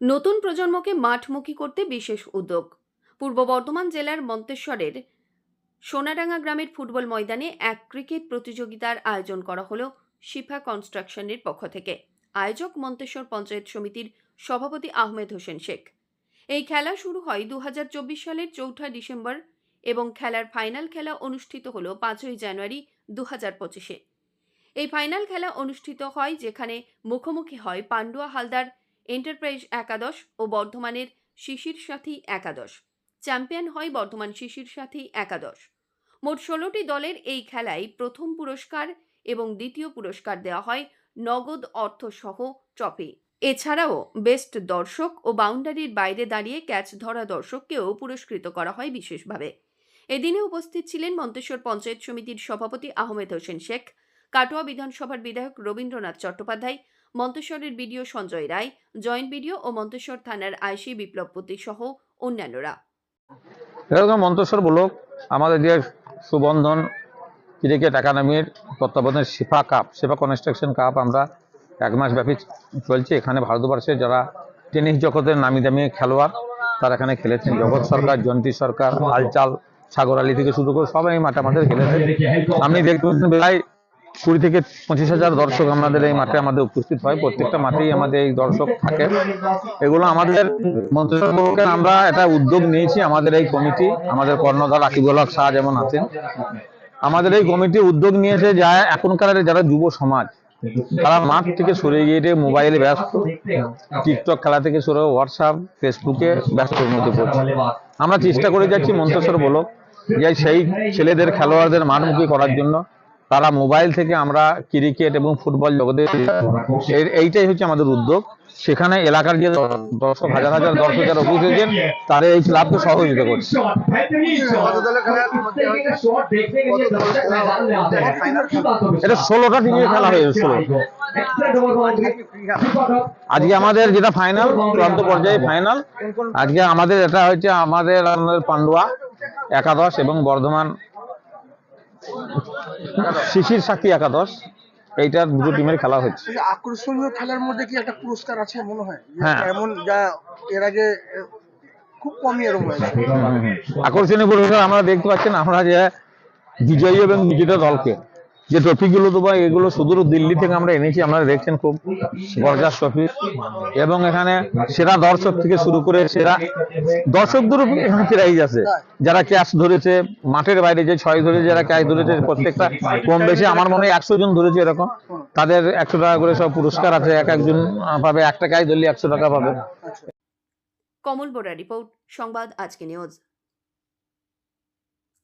নতুন প্রজন্মকে মাঠমুখী করতে বিশেষ উদ্যোগ। পূর্ব বর্ধমান জেলার মন্তেশ্বরের সোনাডাঙ্গা গ্রামের ফুটবল ময়দানে এক ক্রিকেট প্রতিযোগিতার আয়োজন করা হলো শিফা কনস্ট্রাকশনের পক্ষ থেকে। আয়োজক মন্তেশ্বর পঞ্চায়েত সমিতির সভাপতি আহমেদ হোসেন শেখ। এই খেলা শুরু হয় দু হাজার চব্বিশ সালের চৌঠা ডিসেম্বর এবং খেলার ফাইনাল খেলা অনুষ্ঠিত হলো পাঁচই জানুয়ারি দু হাজার পঁচিশে। এই ফাইনাল খেলা অনুষ্ঠিত হয় যেখানে মুখোমুখি হয় পান্ডুয়া হালদার এন্টারপ্রাইজ একাদশ ও বর্ধমানের শিশির সাথী একাদশ। চ্যাম্পিয়ন হয় বর্ধমান শিশির সাথী একাদশ। মোট ষোলোটি দলের এই খেলায় প্রথম পুরস্কার এবং দ্বিতীয় পুরস্কার দেওয়া হয় নগদ অর্থসহ ট্রফি। এছাড়াও বেস্ট দর্শক ও বাউন্ডারির বাইরে দাঁড়িয়ে ক্যাচ ধরা দর্শককেও পুরস্কৃত করা হয় বিশেষভাবে। এদিনে উপস্থিত ছিলেন মন্তেশ্বর পঞ্চায়েত সমিতির সভাপতি আহমেদ হোসেন শেখ, কাটোয়া বিধানসভার বিধায়ক Rabindranath Chattopadhyay মন্তেশ্বরের BDO Sanjay Roy, joint BDO ও মন্তেশ্বর থানার আইসি বিপ্লবপতি সহ অন্যান্যরা। মন্তেশ্বর ব্লক, আমাদের যে সুবন্ধন, ক্রিকেট একাডেমির তত্ত্বাবধানে শিফা কাপ, শিফা কনস্ট্রাকশন কাপ আমরা এক মাস ব্যাপী চলছে। এখানে ভারতবর্ষের যারা টেনিস জগতের নামি দামি খেলোয়াড়, তারা এখানে খেলেছেন। জগৎ সরকার জয়ন্তী সরকার, আলচাল, সাগর আলী থেকে শুরু করে সবাই মাঠে আমাদের খেলেছেন। আপনি দেখতে পাচ্ছেন, প্রায় কুড়ি থেকে পঁচিশ হাজার দর্শক আমাদের এই মাঠে আমাদের উপস্থিত হয়। প্রত্যেকটা মাঠেই আমাদের এই দর্শক থাকে। এগুলো আমাদের ব্লকে আমরা একটা উদ্যোগ নিয়েছি, আমাদের এই কমিটি, আমাদের কর্ণধার আকিবুল হক শাহ যেমন আছেন। আমাদের এই কমিটি উদ্যোগ নিয়েছে যা এখনকার যারা যুব সমাজ, তারা মাঠ থেকে সরে গিয়ে মোবাইলে ব্যস্ত, টিকটক খেলা থেকে সরে হোয়াটসঅ্যাপ, ফেসবুকে ব্যস্তর মধ্যে পড়ছে। আমরা চেষ্টা করে যাচ্ছি মন্তেশ্বর বলো, যে সেই ছেলেদের, খেলোয়াড়দের মাঠমুখী করার জন্য। তারা মোবাইল থেকে আমরা ক্রিকেট এবং ফুটবল জগতে এইটাই হচ্ছে আমাদের উদ্যোগ। সেখানে এলাকার যে দর্শক হাজার হাজার দর্শক যারা উপস্থিত তারা এই ক্লাবকে সহযোগিতা করছে। এটা ষোলোটা টিমের খেলা হয়েছে, ষোলো। আজকে আমাদের যেটা ফাইনাল চূড়ান্ত পর্যায়ে ফাইনাল আজকে আমাদের এটা হচ্ছে আমাদের আমাদের পান্ডুয়া, একাদশ এবং বর্ধমান শিশির সাক্ষী একাদশ এইটা দুটো টিমের খেলা হচ্ছে আকর্ষণীয় খেলার মধ্যে কি একটা পুরস্কার আছে মনে হয়? হ্যাঁ। এমন যা এর আগে খুব কমই এরকম হয়েছে। আকর্ষণীয় পুরস্কার আমরা দেখতে পাচ্ছেন আমরা যে বিজয়ী এবং বিজেতা দলকে। যে ট্রফিগুলো দেবো, এগুলো সুদূর দিল্লি থেকে আমরা এনেছি, আপনারা দেখছেন খুব গর্জাস ট্রফি। এবং এখানে সেরা দর্শক থেকে শুরু করে সেরা দর্শকদের এখানে প্রাইজ আছে। যারা ক্যাচ ধরেছে, মাঠের বাইরে যে ছয় ধরে যারা ক্যাচ ধরেছে, প্রত্যেকটা কম বেশি, আমার মনে হয় একশো জন ধরেছে এরকম। তাদের একশো টাকা করে সব পুরস্কার আছে, এক একজন পাবে, একটা ক্যাশ ধরলে একশো টাকা পাবে। কমল বোরা রিপোর্ট, সংবাদ আজকে নিউজ